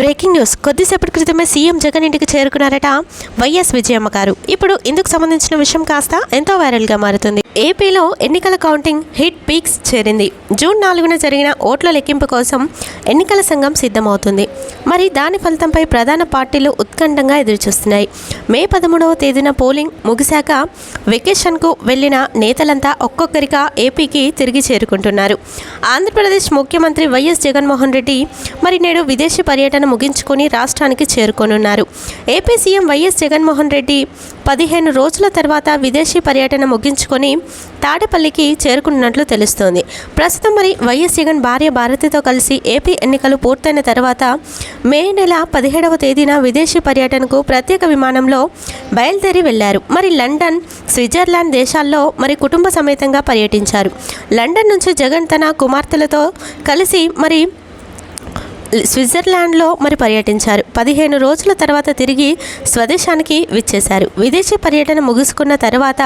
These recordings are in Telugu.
Breaking news. కొద్దిసేపటి క్రితమే సీఎం జగన్ ఇంటికి చేరుకున్నారట వైఎస్ విజయమ్మ గారు. ఇప్పుడు ఇందుకు సంబంధించిన విషయం కాస్త ఎంతో వైరల్గా మారుతుంది. ఏపీలో ఎన్నికల కౌంటింగ్ హిట్ పీక్స్ చేరింది. జూన్ నాలుగున జరిగిన ఓట్ల లెక్కింపు కోసం ఎన్నికల సంఘం సిద్ధమవుతుంది. మరి దాని ఫలితంపై ప్రధాన పార్టీలు ఉత్కంఠంగా ఎదురుచూస్తున్నాయి. మే పదమూడవ తేదీన పోలింగ్ ముగిశాక వెకేషన్కు వెళ్ళిన నేతలంతా ఒక్కొక్కరిగా ఏపీకి తిరిగి చేరుకుంటున్నారు. ఆంధ్రప్రదేశ్ ముఖ్యమంత్రి వైఎస్ జగన్మోహన్ రెడ్డి మరి నేడు విదేశీ పర్యటన ముగించుకొని రాష్ట్రానికి చేరుకోనున్నారు. AP CM YS Jaganmohan Reddy పదిహేను రోజుల తర్వాత విదేశీ పర్యటన ముగించుకొని తాడేపల్లికి చేరుకున్నట్లు తెలుస్తోంది. ప్రస్తుతం మరి వైఎస్ జగన్ భార్య భారతితో కలిసి ఏపీ ఎన్నికలు పూర్తయిన తర్వాత మే నెల పదిహేడవ తేదీన విదేశీ పర్యటనకు ప్రత్యేక విమానంలో బయలుదేరి వెళ్ళారు. మరి లండన్ స్విట్జర్లాండ్ దేశాల్లో మరి కుటుంబ సమేతంగా పర్యటించారు. లండన్ నుంచి జగన్ తన కుమార్తెలతో కలిసి మరి స్విట్జర్లాండ్లో మరి పర్యటించారు. పదిహేను రోజుల తర్వాత తిరిగి స్వదేశానికి విచ్చేశారు. విదేశీ పర్యటన ముగుసుకున్న తర్వాత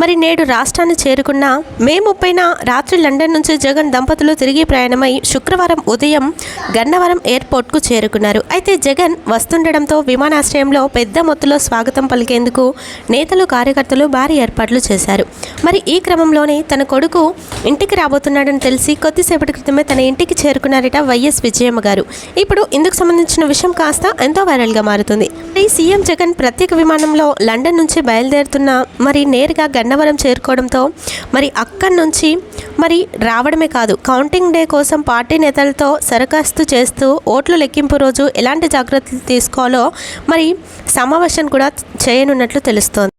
మరి నేడు రాష్ట్రాన్ని చేరుకున్న మే ముప్పైన రాత్రి లండన్ నుంచి జగన్ దంపతులు తిరిగి ప్రయాణమై శుక్రవారం ఉదయం గన్నవరం ఎయిర్పోర్ట్కు చేరుకున్నారు. అయితే జగన్ వస్తుండడంతో విమానాశ్రయంలో పెద్ద మొత్తంలో స్వాగతం పలికేందుకు నేతలు కార్యకర్తలు భారీ ఏర్పాట్లు చేశారు. మరి ఈ క్రమంలోనే తన కొడుకు ఇంటికి రాబోతున్నాడని తెలిసి కొద్దిసేపటి క్రితమే తన ఇంటికి చేరుకున్నారట వైఎస్ విజయమ్మ గారు. ఇప్పుడు ఇందుకు సంబంధించిన విషయం కాస్త ఎంతో వైరల్గా మారుతుంది. ఈ సీఎం జగన్ ప్రత్యేక విమానంలో లండన్ నుంచి బయలుదేరుతున్న మరి నేరుగా గన్నవరం చేరుకోవడంతో మరి అక్కడి నుంచి మరి రావడమే కాదు కౌంటింగ్ డే కోసం పార్టీ నేతలతో సరఖాస్తు చేస్తూ ఓట్ల లెక్కింపు రోజు ఎలాంటి జాగ్రత్తలు తీసుకోవాలో మరి సమావేశం కూడా చేయనున్నట్లు తెలుస్తోంది.